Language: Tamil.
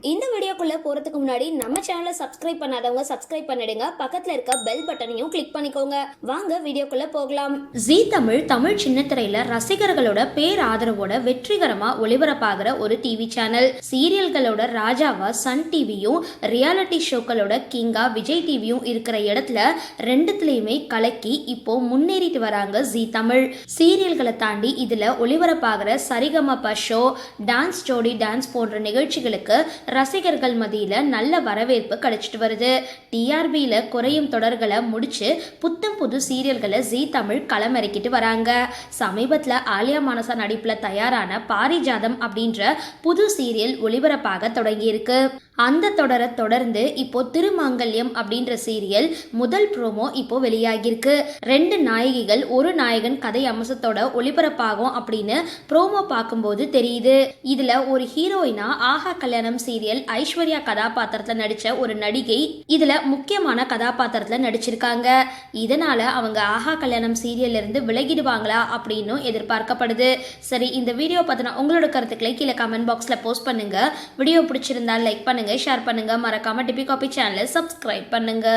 இந்த வீடியோக்குள்ளே போறதுக்கு முன்னாடி நம்ம சேனலை சப்ஸ்கிரைப் பண்ணாதவங்க சப்ஸ்கிரைப் பண்ணிடுங்க. பக்கத்துல இருக்க பெல் பட்டனையும் கிளிக் பண்ணிக்கோங்க. வாங்க வீடியோக்குள்ளே போகலாம். ஜீ தமிழ் தமிழ் சின்னத்திரையில் ரசிகர்களோட பேர் ஆதரவோட வெற்றிகரமாக ஒளிபரப்பாகிற ஒரு டிவி சேனல் சீரியல்களோட ராஜாவா சன் டிவியும் ரியாலிட்டி ஷோக்களோட கிங்கா விஜய் டிவியும் இருக்கிற இடத்துல ரெண்டுத்துலேயுமே கலக்கி இப்போ முன்னேறிட்டு வராங்க ஜீ தமிழ். சீரியல்களை தாண்டி இதில் ஒளிபரப்பாகிற Sarigamapa show dance Jodi dance போன்ற நிகழ்ச்சிகளுக்கு ரசிகர்கள் மத்தியில நல்ல வரவேற்பு கிடைச்சிட்டு வருது. டிஆர்பியில குறையும் தொடர்களை முடிச்சு புத்தம் புது சீரியல்களை ஜீ தமிழ் களமிறக்கிட்டு வராங்க. சமீபத்துல ஆலியா மானசா நடிப்புல தயாரான பாரிஜாதம் அப்படின்ற புது சீரியல் ஒளிபரப்பாக தொடங்கியிருக்கு. அந்த தொடரை தொடர்ந்து இப்போ திருமாங்கல்யம் அப்படின்ற சீரியல் முதல் ப்ரோமோ இப்போ வெளியாகியிருக்கு. ரெண்டு நாயகிகள் ஒரு நாயகன் கதை அம்சத்தோட ஒளிபரப்பாகும் அப்படின்னு ப்ரோமோ பார்க்கும்போது தெரியுது. இதுல ஒரு ஹீரோயினா ஆஹா கல்யாணம் சீரியல் ஐஸ்வர்யா கதாபாத்திரத்துல நடிச்ச ஒரு நடிகை இதுல முக்கியமான கதாபாத்திரத்துல நடிச்சிருக்காங்க. இதனால அவங்க ஆஹா கல்யாணம் சீரியல்ல இருந்து விலகிடுவாங்களா அப்படின்னும் எதிர்பார்க்கப்படுது. சரி இந்த வீடியோ பத்தின உங்களோட கருத்துக்களை கீழே கமெண்ட் பாக்ஸ்ல போஸ்ட் பண்ணுங்க. வீடியோ பிடிச்சிருந்தா லைக் பண்ணுங்க. ஷேர் பண்ணுங்க. மறக்காம டிபி காபி சேனலை சப்ஸ்கிரைப் பண்ணுங்க.